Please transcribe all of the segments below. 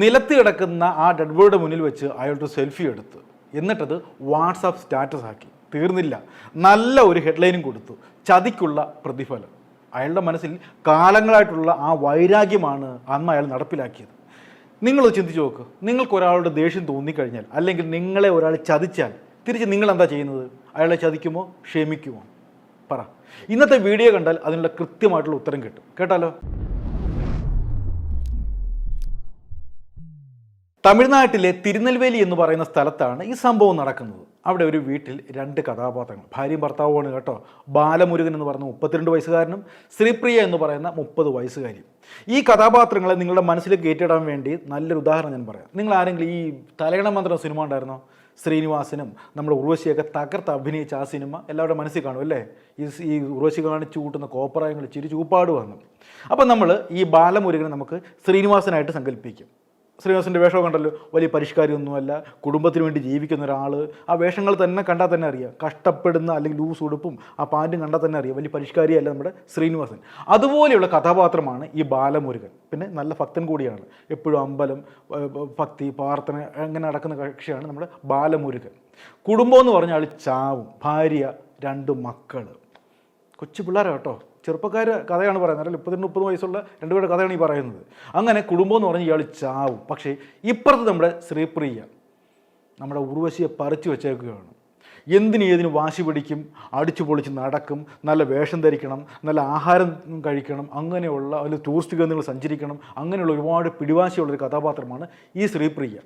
നിലത്ത് കിടക്കുന്ന ആ ഡെഡ് ബോഡിയുടെ മുന്നിൽ വെച്ച് അയാളുടെ സെൽഫി എടുത്ത്. എന്നിട്ടത് വാട്സാപ്പ് സ്റ്റാറ്റസ് ആക്കി. തീർന്നില്ല. നല്ല ഒരു ഹെഡ്ലൈനും കൊടുത്തു. ചതിക്കുള്ള പ്രതിഫലം. അയാളുടെ മനസ്സിൽ കാലങ്ങളായിട്ടുള്ള ആ വൈരാഗ്യമാണ് അന്ന് അയാൾ നടപ്പിലാക്കിയത്. നിങ്ങൾ ചിന്തിച്ച് നോക്ക്. നിങ്ങൾക്ക് ഒരാളുടെ ദേഷ്യം തോന്നിക്കഴിഞ്ഞാൽ അല്ലെങ്കിൽ നിങ്ങളെ ഒരാൾ ചതിച്ചാൽ തിരിച്ച് നിങ്ങൾ എന്താ ചെയ്യുന്നത്? അയാളെ ചതിക്കുമോ? ക്ഷമിക്കുമോ? പറ. ഇന്നത്തെ വീഡിയോ കണ്ടാൽ അതിനുള്ള കൃത്യമായിട്ടുള്ള ഉത്തരം കിട്ടും. കേട്ടാലോ? തമിഴ്നാട്ടിലെ തിരുനെൽവേലി എന്ന് പറയുന്ന സ്ഥലത്താണ് ഈ സംഭവം നടക്കുന്നത്. അവിടെ ഒരു വീട്ടിൽ രണ്ട് കഥാപാത്രങ്ങൾ. ഭാര്യയും ഭർത്താവുമാണ് കേട്ടോ. ബാലമുരുകൻ എന്ന് പറയുന്ന മുപ്പത്തിരണ്ട് വയസ്സുകാരനും ശ്രീപ്രിയ എന്ന് പറയുന്ന മുപ്പത് വയസ്സുകാരിയും. ഈ കഥാപാത്രങ്ങളെ നിങ്ങളുടെ മനസ്സിൽ കയറ്റിടാൻ വേണ്ടി നല്ലൊരു ഉദാഹരണം ഞാൻ പറയാം. നിങ്ങൾ ആരെങ്കിലും ഈ തലയണ മന്ത്രം സിനിമ ഉണ്ടായിരുന്നോ? ശ്രീനിവാസനും നമ്മുടെ ഉർവശിയൊക്കെ തകർത്ത് അഭിനയിച്ച ആ സിനിമ എല്ലാവരുടെ മനസ്സിൽ കാണും അല്ലേ? ഈ ഈ ഉർവശി കാണിച്ചു കൂട്ടുന്ന കോപ്പറായങ്ങൾ ചിരി ചൂപ്പാട് വന്നു. അപ്പം നമ്മൾ ഈ ബാലമുരുകനെ നമുക്ക് ശ്രീനിവാസനായിട്ട് സങ്കല്പിക്കും. ശ്രീനിവാസന്റെ വേഷമൊക്കെ കണ്ടല്ലോ. വലിയ പരിഷ്കാരമൊന്നുമല്ല കുടുംബത്തിന് വേണ്ടി ജീവിക്കുന്ന ഒരാൾ ആ വേഷങ്ങൾ തന്നെ കണ്ടാൽ തന്നെ അറിയാം. കഷ്ടപ്പെടുന്ന അല്ലെങ്കിൽ ലൂസ് ഉടുപ്പും ആ പാന്റും കണ്ടാൽ തന്നെ അറിയാം. വലിയ പരിഷ്കാരിയല്ല നമ്മുടെ ശ്രീനിവാസൻ. അതുപോലെയുള്ള കഥാപാത്രമാണ് ഈ ബാലമുരുകൻ. പിന്നെ നല്ല ഭക്തൻ കൂടിയാണ്. എപ്പോഴും അമ്പലം ഭക്തി പ്രാർത്ഥന അങ്ങനെ നടക്കുന്ന കക്ഷിയാണ് നമ്മുടെ ബാലമുരുകൻ. കുടുംബം എന്ന് പറഞ്ഞാൽ ചാവും. ഭാര്യ രണ്ട് മക്കൾ കൊച്ചു പിള്ളേരാ കേട്ടോ. ചെറുപ്പക്കാർ കഥയാണ് പറയുന്നത്. അല്ലെങ്കിൽ മുപ്പത്തി മുപ്പത് വയസ്സുള്ള രണ്ടുപേരുടെ കഥയാണ് ഈ പറയുന്നത്. അങ്ങനെ കുടുംബം എന്ന് പറഞ്ഞ് ഇയാൾ ചാവും. പക്ഷേ ഇപ്പുറത്ത് നമ്മുടെ ശ്രീപ്രിയ നമ്മുടെ ഉർവശിയെ പറിച്ചു വെച്ചേക്കുകയാണ്. എന്തിന് ഏതിന് വാശി പിടിക്കും അടിച്ചു പൊളിച്ച് നടക്കും നല്ല വേഷം ധരിക്കണം നല്ല ആഹാരം കഴിക്കണം അങ്ങനെയുള്ള അതിൽ ടൂറിസ്റ്റ് കേന്ദ്രങ്ങൾ സഞ്ചരിക്കണം അങ്ങനെയുള്ള ഒരുപാട് പിടിവാശിയുള്ളൊരു കഥാപാത്രമാണ് ഈ ശ്രീപ്രിയ.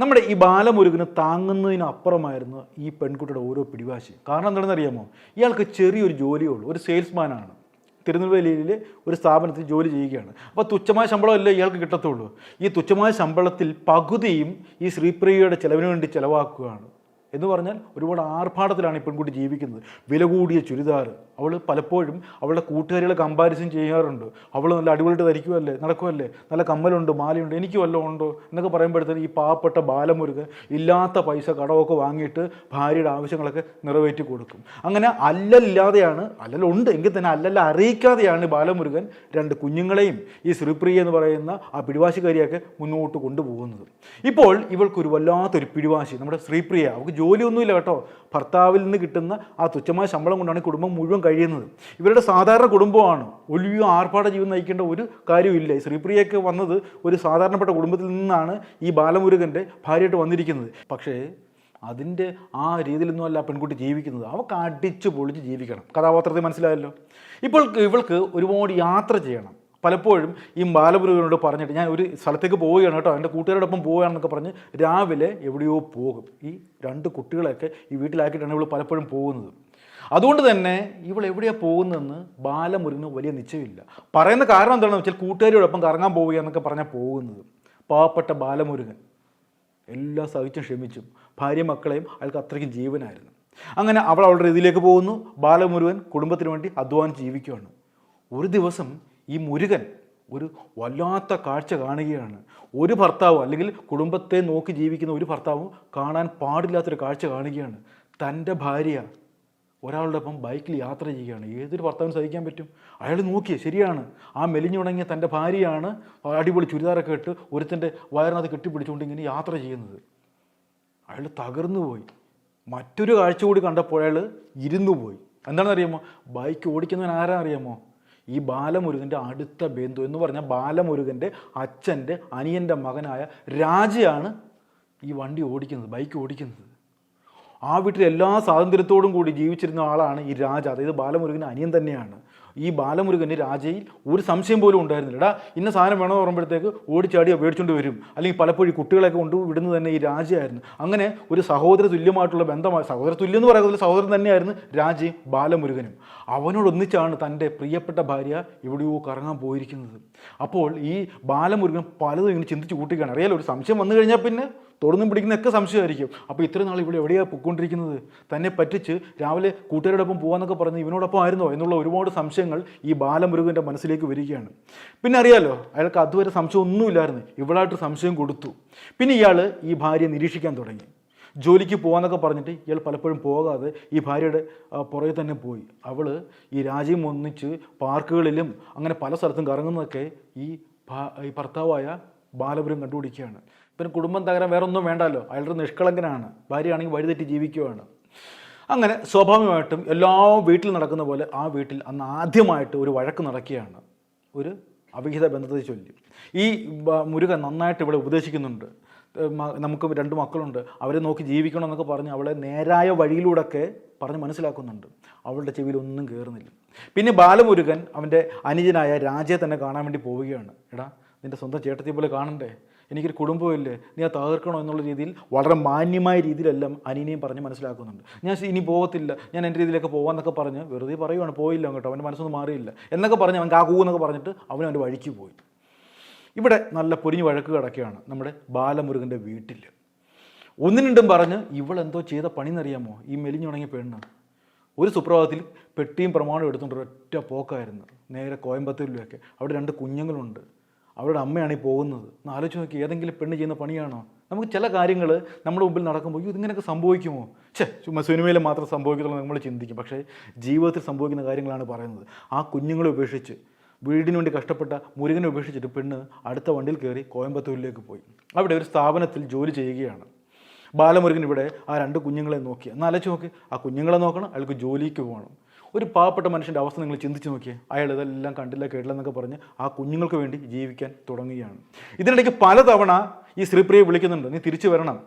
നമ്മുടെ ഈ ബാലമുരുകന് താങ്ങുന്നതിനപ്പുറമായിരുന്നു ഈ പെൺകുട്ടിയുടെ ഓരോ പിടിവാശി. കാരണം എന്താണെന്ന് അറിയാമോ? ഇയാൾക്ക് ചെറിയൊരു ജോലിയുള്ളൂ ഒരു സെയിൽസ്മാനാണ് തിരുനെൽവേലിയിൽ ഒരു സ്ഥാപനത്തിൽ ജോലി ചെയ്യുകയാണ്. അപ്പോൾ തുച്ഛമായ ശമ്പളമല്ലേ ഇയാൾക്ക് കിട്ടത്തുള്ളൂ? ഈ തുച്ഛമായ ശമ്പളത്തിൽ പകുതിയും ഈ ശ്രീപ്രിയയുടെ ചിലവിന് വേണ്ടി ചിലവാക്കുകയാണ്. എന്ന് പറഞ്ഞാൽ ഒരുപാട് ആർഭാടത്തിലാണ് ഈ പെൺകുട്ടി ജീവിക്കുന്നത്. വില കൂടിയ ചുരിദാർ അവൾ പലപ്പോഴും അവളുടെ കൂട്ടുകാരികളെ കമ്പാരിസൺ ചെയ്യാറുണ്ട്. അവൾ നല്ല അടിപൊളിയിട്ട് ധരിക്കുമല്ലേ നടക്കുമല്ലേ നല്ല കമ്മലുണ്ട് മാലയുണ്ട് എനിക്ക് വല്ലതും ഉണ്ടോ? എന്നൊക്കെ പറയുമ്പോഴത്തേന് ഈ പാവപ്പെട്ട ബാലമുരുകൻ ഇല്ലാത്ത പൈസ കടമൊക്കെ വാങ്ങിയിട്ട് ഭാര്യയുടെ ആവശ്യങ്ങളൊക്കെ നിറവേറ്റി കൊടുക്കും. അങ്ങനെ അല്ലല്ലാതെയാണ് അല്ലലുണ്ട് എങ്കിൽ തന്നെ അല്ലല്ല അറിയിക്കാതെയാണ് ബാലമുരുകൻ രണ്ട് കുഞ്ഞുങ്ങളെയും ഈ ശ്രീപ്രിയ എന്ന് പറയുന്ന ആ പിടിവാശിക്കാരിയൊക്കെ മുന്നോട്ട് കൊണ്ടുപോകുന്നത്. ഇപ്പോൾ ഇവൾക്കൊരു വല്ലാത്തൊരു പിടിവാശി. നമ്മുടെ ശ്രീപ്രിയ അവൾക്ക് ജോലിയൊന്നുമില്ല കേട്ടോ. ഭർത്താവിൽ നിന്ന് കിട്ടുന്ന ആ തുച്ഛമായ ശമ്പളം കൊണ്ടാണ് കുടുംബം മുഴുവൻ കഴിയുന്നത്. ഇവരുടെ സാധാരണ കുടുംബമാണ്. വലിയ ആർഭാട ജീവിതം നയിക്കേണ്ട ഒരു കാര്യമില്ല ശ്രീപ്രിയയ്ക്ക് വന്നത് ഒരു സാധാരണപ്പെട്ട കുടുംബത്തിൽ നിന്നാണ് ഈ ബാലമുരുകന്റെ ഭാര്യയായിട്ട് വന്നിരിക്കുന്നത്. പക്ഷേ അതിന്റെ ആ രീതിയിലൊന്നും അല്ല പെൺകുട്ടി ജീവിക്കുന്നത്. അവൾക്ക് അടിച്ച് പൊളിച്ച് ജീവിക്കണം. കഥാപാത്രത്തെ മനസ്സിലായല്ലോ? ഇപ്പോൾ ഇവൾക്ക് ഒരുപാട് യാത്ര ചെയ്യണം. പലപ്പോഴും ഈ ബാലപുരുവിനോട് പറഞ്ഞിട്ട് ഞാൻ ഒരു സ്ഥലത്തേക്ക് പോവുകയാണ് കേട്ടോ. എന്റെ കൂട്ടുകാരോടൊപ്പം പോവുകയാണെന്നൊക്കെ പറഞ്ഞ് രാവിലെ എവിടെയോ പോകും. ഈ രണ്ട് കുട്ടികളെയൊക്കെ ഈ വീട്ടിലാക്കിയിട്ടാണ് ഇവൾ പലപ്പോഴും പോകുന്നത്. അതുകൊണ്ട് തന്നെ ഇവൾ എവിടെയാണ് പോകുന്നതെന്ന് ബാലമുരുകന് വലിയ നിശ്ചയമില്ല. പറയുന്ന കാരണം എന്താണെന്ന് വെച്ചാൽ കൂട്ടുകാരിയോടൊപ്പം കറങ്ങാൻ പോവുക എന്നൊക്കെ പറഞ്ഞാൽ പോകുന്നത്. പാവപ്പെട്ട ബാലമുരുകൻ. എല്ലാം സഹിച്ചും ക്ഷമിച്ചും ഭാര്യ മക്കളെയും അയാൾക്ക് അത്രയ്ക്കും ജീവനായിരുന്നു. അങ്ങനെ അവൾ അവളുടെ ഇതിലേക്ക് പോകുന്നു. ബാലമുരുകൻ കുടുംബത്തിന് വേണ്ടി അധ്വാനിച്ച് ജീവിക്കുകയാണ്. ഒരു ദിവസം ഈ മുരുകൻ ഒരു വല്ലാത്ത കാഴ്ച കാണുകയാണ്. ഒരു ഭർത്താവ് അല്ലെങ്കിൽ കുടുംബത്തെ നോക്കി ജീവിക്കുന്ന ഒരു ഭർത്താവും കാണാൻ പാടില്ലാത്തൊരു കാഴ്ച കാണുകയാണ്. തന്റെ ഭാര്യ ഒരാളുടെ ഒപ്പം ബൈക്കിൽ യാത്ര ചെയ്യുകയാണ്. ഏതൊരു ഭർത്താവിന് സഹിക്കാൻ പറ്റും? അയാൾ നോക്കിയേ ശരിയാണ്. ആ മെലിഞ്ഞുണങ്ങിയ തന്റെ ഭാര്യയാണ് അടിപൊളി ചുരിദാറൊക്കെ ഇട്ട് ഒരുത്തന്റെ വയറിനകത്ത് കെട്ടിപ്പിടിച്ചുകൊണ്ട് ഇങ്ങനെ യാത്ര ചെയ്യുന്നത്. അയാൾ തകർന്നു പോയി. മറ്റൊരു കാഴ്ച കൂടി കണ്ടപ്പോൾ അയാൾ ഇരുന്നു പോയി. എന്താണെന്ന് അറിയാമോ ബൈക്ക് ഓടിക്കുന്നവൻ ആരാ അറിയാമോ ഈ ബാലമുരുകന്റെ അടുത്ത ബന്ധു എന്ന് പറഞ്ഞാൽ ബാലമുരുകന്റെ അച്ഛന്റെ അനിയന്റെ മകനായ രാജയാണ് ഈ വണ്ടി ഓടിക്കുന്നത് ബൈക്ക് ഓടിക്കുന്നത്. ആ വീട്ടിൽ എല്ലാ സ്വാതന്ത്ര്യത്തോടും കൂടി ജീവിച്ചിരുന്ന ആളാണ് ഈ രാജ. അതായത് ബാലമുരുകൻ അനിയൻ തന്നെയാണ്. ഈ ബാലമുരുകന് രാജയിൽ ഒരു സംശയം പോലും ഉണ്ടായിരുന്നില്ല. എടാ ഇന്ന സാധനം വേണമെന്ന് പറയുമ്പോഴത്തേക്ക് ഓടിച്ചാടി മേടിച്ചുകൊണ്ട് വരും. അല്ലെങ്കിൽ പലപ്പോഴും കുട്ടികളെയൊക്കെ കൊണ്ട് വിടുന്നത് തന്നെ ഈ രാജയായിരുന്നു. അങ്ങനെ ഒരു സഹോദര തുല്യമായിട്ടുള്ള ബന്ധമായി സഹോദര തുല്യം എന്ന് പറയുന്നത് സഹോദരൻ തന്നെയായിരുന്നു രാജയും ബാലമുരുകനും. അവനോടൊന്നിച്ചാണ് തന്റെ പ്രിയപ്പെട്ട ഭാര്യ എവിടെയോ കറങ്ങാൻ പോയിരിക്കുന്നത്. അപ്പോൾ ഈ ബാലമുരുകൻ പലതും ഇങ്ങനെ ചിന്തിച്ച് കൂട്ടുകയാണ്. അറിയാലോ ഒരു സംശയം വന്നു കഴിഞ്ഞാൽ പിന്നെ തൊടുന്നും പിടിക്കുന്നൊക്കെ സംശയമായിരിക്കും. അപ്പോൾ ഇത്ര നാൾ ഇവിടെ എവിടെയാണ് പൊയ്ക്കൊണ്ടിരിക്കുന്നത് തന്നെ പറ്റിച്ച് രാവിലെ കൂട്ടുകാരോടൊപ്പം പോകാന്നൊക്കെ പറഞ്ഞ് ഇവനോടൊപ്പം ആയിരുന്നോ എന്നുള്ള ഒരുപാട് സംശയങ്ങൾ ഈ ബാലമുരുകന്റെ മനസ്സിലേക്ക് വരികയാണ്. പിന്നെ അറിയാലോ അയാൾക്ക് അതുവരെ സംശയം ഒന്നുമില്ലായിരുന്നു ഇവളായിട്ട് സംശയം കൊടുത്തു. പിന്നെ ഇയാൾ ഈ ഭാര്യയെ നിരീക്ഷിക്കാൻ തുടങ്ങി. ജോലിക്ക് പോകാന്നൊക്കെ പറഞ്ഞിട്ട് ഇയാൾ പലപ്പോഴും പോകാതെ ഈ ഭാര്യയുടെ പുറകെ തന്നെ പോയി. അവൾ ഈ രാജ്യം ഒന്നിച്ച് പാർക്കുകളിലും അങ്ങനെ പല സ്ഥലത്തും കറങ്ങുന്നതൊക്കെ ഈ ഈ ഭർത്താവായ ബാലപുരം കണ്ടുപിടിക്കുകയാണ്. പിന്നെ കുടുംബം തകരാൻ വേറെ ഒന്നും വേണ്ടല്ലോ അയാളുടെ നിഷ്കളങ്കനാണ്. ഭാര്യയാണെങ്കിൽ വഴിതെറ്റി ജീവിക്കുകയാണ് അങ്ങനെ സ്വാഭാവികമായിട്ടും എല്ലാ വീട്ടിൽ നടക്കുന്ന പോലെ ആ വീട്ടിൽ അന്ന് ആദ്യമായിട്ട് ഒരു വഴക്ക് നടക്കുകയാണ്. ഒരു അവിഹിത ബന്ധത്തെ ചൊല്ലി. ഈ മുരുകൻ നന്നായിട്ട് ഇവിടെ ഉപദേശിക്കുന്നുണ്ട്. നമുക്ക് രണ്ട് മക്കളുണ്ട്. അവരെ നോക്കി ജീവിക്കണം എന്നൊക്കെ പറഞ്ഞ് അവളെ നേരായ വഴിയിലൂടെയൊക്കെ പറഞ്ഞ് മനസ്സിലാക്കുന്നുണ്ട്. അവളുടെ ചെവിയിൽ ഒന്നും കയറുന്നില്ല പിന്നെ ബാലമുരുകൻ അവന്റെ അനുജനായ രാജയെ തന്നെ കാണാൻ വേണ്ടി പോവുകയാണ്. എടാ നിന്റെ സ്വന്തം ചേട്ടത്തി പോലെ കാണണ്ടേ? എനിക്കൊരു കുടുംബമില്ലേ നീ ആ തകർക്കണോ എന്നുള്ള രീതിയിൽ വളരെ മാന്യമായ രീതിയിലെല്ലാം അനിയനെയും പറഞ്ഞ് മനസ്സിലാക്കുന്നുണ്ട്. ഞാൻ ഇനി പോകത്തില്ല. ഞാൻ എന്റെ രീതിയിലൊക്കെ പോകാമെന്നൊക്കെ പറഞ്ഞ് വെറുതെ പറയുവാണ്. പോയില്ല കേട്ടോ അവന്റെ മനസ്സൊന്നും മാറിയില്ല. എന്നൊക്കെ പറഞ്ഞ് അവൻ കാക്കൂ എന്നൊക്കെ പറഞ്ഞിട്ട് അവൻ അവന്റെ വഴിക്ക് പോയി. ഇവിടെ നല്ല പൊരിഞ്ഞ് വഴക്ക് കിടക്കുകയാണ് നമ്മുടെ ബാലമുരുകന്റെ വീട്ടിൽ. ഒന്നും രണ്ടും പറഞ്ഞ് ഇവളെന്തോ ചെയ്ത പണിന്നറിയാമോ ഈ മെലിഞ്ഞുണങ്ങിയ പെണ്ണ്. ഒരു സുപ്രഭാതത്തിൽ പെട്ടിയും പ്രമാണവും എടുത്തുകൊണ്ട് ഒറ്റ പോക്കായിരുന്നു. നേരെ കോയമ്പത്തൂരിലൊക്കെ. അവിടെ രണ്ട് കുഞ്ഞുങ്ങളുണ്ട്. അവരുടെ അമ്മയാണ് ഈ പോകുന്നത്. ഒന്ന് ആലോചിച്ച് നോക്കി ഏതെങ്കിലും പെണ്ണ് ചെയ്യുന്ന പണിയാണോ? നമുക്ക് ചില കാര്യങ്ങൾ നമ്മുടെ മുമ്പിൽ നടക്കുമ്പോൾ "അയ്യോ, ഇതിങ്ങനെയൊക്കെ സംഭവിക്കുമോ? ഛേ ചുമ്മാ സിനിമയിൽ മാത്രം സംഭവിക്കുന്നുള്ളൂ നമ്മൾ ചിന്തിക്കും. പക്ഷേ ജീവിതത്തിൽ സംഭവിക്കുന്ന കാര്യങ്ങളാണ് പറയുന്നത്. ആ കുഞ്ഞുങ്ങളെ ഉപേക്ഷിച്ച് വീടിന് വേണ്ടി കഷ്ടപ്പെട്ട മുരുകനെ ഉപേക്ഷിച്ചിട്ട് പെണ്ണ് അടുത്ത വണ്ടിയിൽ കയറി കോയമ്പത്തൂരിലേക്ക് പോയി. അവിടെ ഒരു സ്ഥാപനത്തിൽ ജോലി ചെയ്യുകയാണ്. ബാലമുരുകൻ ഇവിടെ ആ രണ്ട് കുഞ്ഞുങ്ങളെ നോക്കി. എന്നാലോച്ച് നോക്കി ആ കുഞ്ഞുങ്ങളെ നോക്കണം അയാൾക്ക് ജോലിക്ക് പോകണം. ഒരു പാവപ്പെട്ട മനുഷ്യന്റെ അവസ്ഥ നിങ്ങൾ ചിന്തിച്ച് നോക്കിയേ. അയാൾ ഇതെല്ലാം കണ്ടില്ല കേട്ടില്ല എന്നൊക്കെ പറഞ്ഞ് ആ കുഞ്ഞുങ്ങൾക്ക് വേണ്ടി ജീവിക്കാൻ തുടങ്ങുകയാണ്. ഇതിനിടയ്ക്ക് പലതവണ ഈ ശ്രീപ്രിയെ വിളിക്കുന്നുണ്ട് നീ തിരിച്ചു വരണം.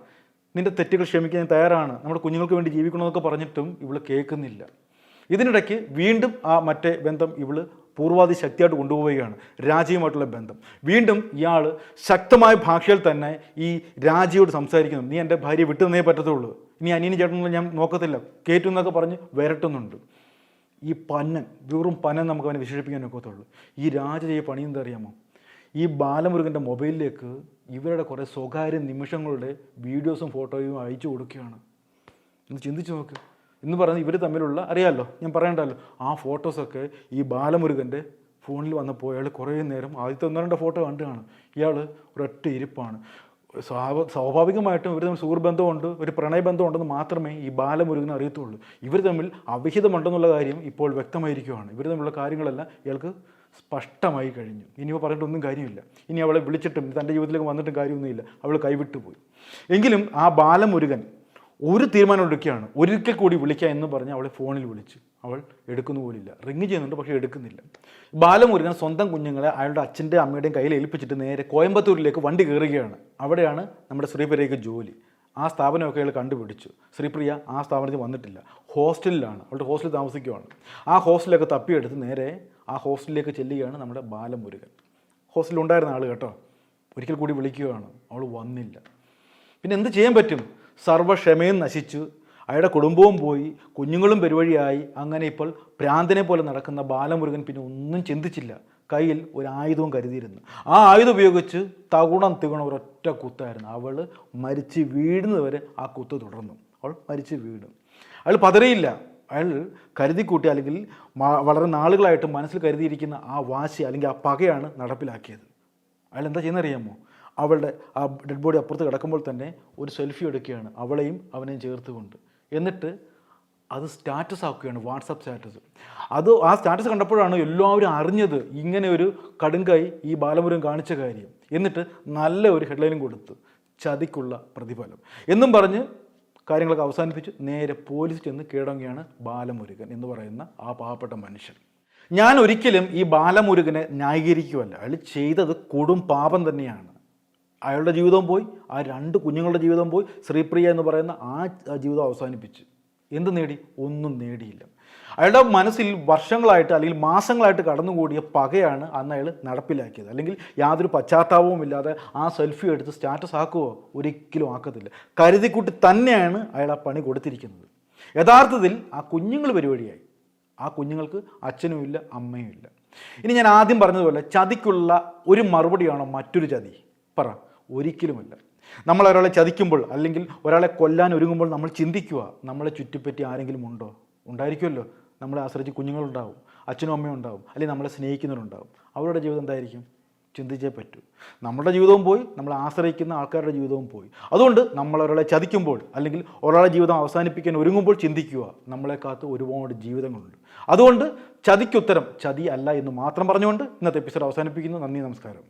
നിന്റെ തെറ്റുകൾ ക്ഷമിക്കാൻ തയ്യാറാണ്. നമ്മുടെ കുഞ്ഞുങ്ങൾക്ക് വേണ്ടി ജീവിക്കണമെന്നൊക്കെ പറഞ്ഞിട്ടും ഇവൾ കേൾക്കുന്നില്ല. ഇതിനിടയ്ക്ക് വീണ്ടും ആ മറ്റേ ബന്ധം ഇവൾ പൂർവാധി ശക്തിയായിട്ട് കൊണ്ടുപോവുകയാണ് രാജയുമായിട്ടുള്ള ബന്ധം. വീണ്ടും ഇയാൾ ശക്തമായ ഭാഷയിൽ തന്നെ ഈ രാജയോട് സംസാരിക്കുന്നു നീ എന്റെ ഭാര്യ വിട്ടു തന്നേ പറ്റത്തുള്ളൂ. ഇനി അനിയനും ചേട്ടനൊന്നും ഞാൻ നോക്കത്തില്ല. കേറ്റു എന്നൊക്കെ പറഞ്ഞ് വരട്ടുന്നുണ്ട്. ഈ പന്നൻ വെറും പന്നൻ നമുക്ക് അവനെ വിശേഷിപ്പിക്കാൻ ഒക്കത്തുള്ളൂ. ഈ രാജ ചെയ്യ പണി എന്താ അറിയാമോ ഈ ബാലമുരുകന്റെ മൊബൈലിലേക്ക് ഇവരുടെ കുറേ സ്വകാര്യ നിമിഷങ്ങളുടെ വീഡിയോസും ഫോട്ടോയും അയച്ചു കൊടുക്കുകയാണ്. ഒന്ന് ചിന്തിച്ച് നോക്ക്. എന്ന് പറയുന്നത് ഇവർ തമ്മിലുള്ള അറിയാമല്ലോ ഞാൻ പറയണ്ടല്ലോ. ആ ഫോട്ടോസൊക്കെ ഈ ബാലമുരുകന്റെ ഫോണിൽ വന്നപ്പോൾ അയാൾ കുറേ നേരം ആദ്യത്തെ ഒന്നോ രണ്ടോ ഫോട്ടോ കണ്ടുകയാണ് ഇയാൾ ഒരൊറ്റ ഇരിപ്പാണ്. സ്വാഭ സ്വാഭാവികമായിട്ടും ഇവർ തമ്മിൽ സുഹൃബന്ധമുണ്ട് ഒരു പ്രണയബന്ധമുണ്ടെന്ന് മാത്രമേ ഈ ബാലമുരുകനെ അറിയത്തുള്ളൂ. ഇവർ തമ്മിൽ അവിഹിതമുണ്ടെന്നുള്ള കാര്യം ഇപ്പോൾ വ്യക്തമായിരിക്കുകയാണ്. ഇവർ തമ്മിലുള്ള കാര്യങ്ങളെല്ലാം ഇയാൾക്ക് സ്പഷ്ടമായി കഴിഞ്ഞു. ഇനിയോ പറഞ്ഞിട്ടൊന്നും കാര്യമില്ല. ഇനി അവളെ വിളിച്ചിട്ടും തന്റെ ജീവിതത്തിലേക്ക് വന്നിട്ടും കാര്യമൊന്നുമില്ല. അവൾ കൈവിട്ടു പോയി എങ്കിലും ആ ബാലമുരുകൻ ഒരു തീരുമാനം എടുക്കുകയാണ്. ഒരിക്കൽ കൂടി വിളിക്കുക എന്ന് പറഞ്ഞ് അവളെ ഫോണിൽ വിളിച്ചു. അവൾ എടുക്കുന്ന പോലില്ല. റിങ് ചെയ്യുന്നുണ്ട് പക്ഷേ എടുക്കുന്നില്ല. ബാലമുരുകൻ സ്വന്തം കുഞ്ഞുങ്ങളെ അയാളുടെ അച്ഛന്റെ അമ്മയുടെയും കയ്യിൽ ഏൽപ്പിച്ചിട്ട് നേരെ കോയമ്പത്തൂരിലേക്ക് വണ്ടി കയറുകയാണ്. അവിടെയാണ് നമ്മുടെ ശ്രീപ്രിയയ്ക്ക് ജോലി. ആ സ്ഥാപനമൊക്കെ അയാൾ കണ്ടുപിടിച്ചു. ശ്രീപ്രിയ ആ സ്ഥാപനത്തിൽ വന്നിട്ടില്ല. ഹോസ്റ്റലിലാണ്. അവളുടെ ഹോസ്റ്റലിൽ താമസിക്കുകയാണ് ആ ഹോസ്റ്റലൊക്കെ തപ്പിയെടുത്ത് നേരെ ആ ഹോസ്റ്റലിലേക്ക് ചെല്ലുകയാണ് നമ്മുടെ ബാലമുരുകൻ. ഹോസ്റ്റലിൽ ഉണ്ടായിരുന്ന ആൾ കേട്ടോ. ഒരിക്കൽ കൂടി വിളിക്കുകയാണ്. അവൾ വന്നില്ല. പിന്നെ എന്ത് ചെയ്യാൻ പറ്റും? സർവക്ഷമയും നശിച്ചു. അയാളുടെ കുടുംബവും പോയി കുഞ്ഞുങ്ങളും പെരുവഴിയായി. അങ്ങനെ ഇപ്പോൾ ഭ്രാന്തനെ പോലെ നടക്കുന്ന ബാലമുരുകൻ പിന്നെ ഒന്നും ചിന്തിച്ചില്ല. കയ്യിൽ ഒരു ആയുധവും കരുതിയിരുന്നു. ആ ആയുധം ഉപയോഗിച്ച് തകുണം തികണം ഒരൊറ്റ കുത്തായിരുന്നു. അവൾ മരിച്ച് വീഴുന്നതുവരെ ആ കുത്ത് തുടർന്നു. അവൾ മരിച്ച് വീണു. അയാൾ പതറിയില്ല. അയാൾ കരുതിക്കൂട്ടി അല്ലെങ്കിൽ വളരെ നാളുകളായിട്ട് മനസ്സിൽ കരുതിയിരിക്കുന്ന ആ വാശി അല്ലെങ്കിൽ ആ പകയാണ് നടപ്പിലാക്കിയത്. അയാൾ എന്താ ചെയ്യുന്നറിയാമോ? അവളുടെ ആ ഡെഡ് ബോഡി അപ്പുറത്ത് കിടക്കുമ്പോൾ തന്നെ ഒരു സെൽഫി എടുക്കുകയാണ്. അവളെയും അവനെയും ചേർത്തുകൊണ്ട്. എന്നിട്ട് അത് സ്റ്റാറ്റസ് ആക്കുകയാണ് വാട്സപ്പ് സ്റ്റാറ്റസ് അത് ആ സ്റ്റാറ്റസ് കണ്ടപ്പോഴാണ് എല്ലാവരും അറിഞ്ഞത് ഇങ്ങനെ ഒരു കടുങ്കൈ ഈ ബാലമുരുകൻ കാണിച്ച കാര്യം. എന്നിട്ട് നല്ല ഒരു ഹെഡ്ലൈനും കൊടുത്തു ചതിക്കുള്ള പ്രതിഫലം. എന്നും പറഞ്ഞ് കാര്യങ്ങളൊക്കെ അവസാനിപ്പിച്ച് നേരെ പോലീസ് ചെന്ന് കീഴടങ്ങുകയാണ് ബാലമുരുകൻ എന്ന് പറയുന്ന ആ പാവപ്പെട്ട മനുഷ്യൻ. ഞാൻ ഒരിക്കലും ഈ ബാലമുരുകനെ ന്യായീകരിക്കുമല്ല അയാൾ ചെയ്തത് കൊടും പാപം തന്നെയാണ്. അയാളുടെ ജീവിതം പോയി ആ രണ്ട് കുഞ്ഞുങ്ങളുടെ ജീവിതം പോയി. ശ്രീപ്രിയ എന്ന് പറയുന്ന ആ ജീവിതം അവസാനിപ്പിച്ച്. എന്ത് നേടി? ഒന്നും നേടിയില്ല. അയാളുടെ മനസ്സിൽ വർഷങ്ങളായിട്ട് അല്ലെങ്കിൽ മാസങ്ങളായിട്ട് കടന്നുകൂടിയ പകയാണ് അന്ന് അയാൾ നടപ്പിലാക്കിയത്. അല്ലെങ്കിൽ യാതൊരു പശ്ചാത്താപവും ഇല്ലാതെ ആ സെൽഫി എടുത്ത് സ്റ്റാറ്റസ് ആക്കുവോ? ഒരിക്കലും ആക്കത്തില്ല. കരുതിക്കുട്ടി തന്നെയാണ് അയാൾ ആ പണി കൊടുത്തിരിക്കുന്നത്. യഥാർത്ഥത്തിൽ ആ കുഞ്ഞുങ്ങൾ പരിപാടിയായി. ആ കുഞ്ഞുങ്ങൾക്ക് അച്ഛനും ഇല്ല അമ്മയും ഇല്ല. ഇനി ഞാൻ ആദ്യം പറഞ്ഞതുപോലെ ചതിക്കുള്ള ഒരു മറുപടിയാണോ മറ്റൊരു ചതി? പറ. ഒരിക്കലുമല്ല. നമ്മൾ ഒരാളെ ചതിക്കുമ്പോൾ അല്ലെങ്കിൽ ഒരാളെ കൊല്ലാൻ ഒരുങ്ങുമ്പോൾ നമ്മൾ ചിന്തിക്കുക നമ്മളെ ചുറ്റിപ്പറ്റി ആരെങ്കിലും ഉണ്ടോ? ഉണ്ടായിരിക്കുമല്ലോ. നമ്മളെ ആശ്രയിച്ച് കുഞ്ഞുങ്ങളുണ്ടാവും അച്ഛനും അമ്മയും ഉണ്ടാവും അല്ലെങ്കിൽ നമ്മളെ സ്നേഹിക്കുന്നവരുണ്ടാവും. അവരുടെ ജീവിതം എന്തായിരിക്കും? ചിന്തിച്ചേ പറ്റൂ. നമ്മുടെ ജീവിതവും പോയി നമ്മളെ ആശ്രയിക്കുന്ന ആൾക്കാരുടെ ജീവിതവും പോയി. അതുകൊണ്ട് നമ്മൾ ഒരാളെ ചതിക്കുമ്പോൾ അല്ലെങ്കിൽ ഒരാളെ ജീവിതം അവസാനിപ്പിക്കാൻ ഒരുങ്ങുമ്പോൾ ചിന്തിക്കുക നമ്മളെ കാത്ത് ഒരുപാട് ജീവിതങ്ങളുണ്ട്. അതുകൊണ്ട് ചതിക്കുത്തരം ചതി അല്ല എന്ന് മാത്രം പറഞ്ഞുകൊണ്ട് ഇന്നത്തെ എപ്പിസോഡ് അവസാനിപ്പിക്കുന്നു. നന്ദി നമസ്കാരം.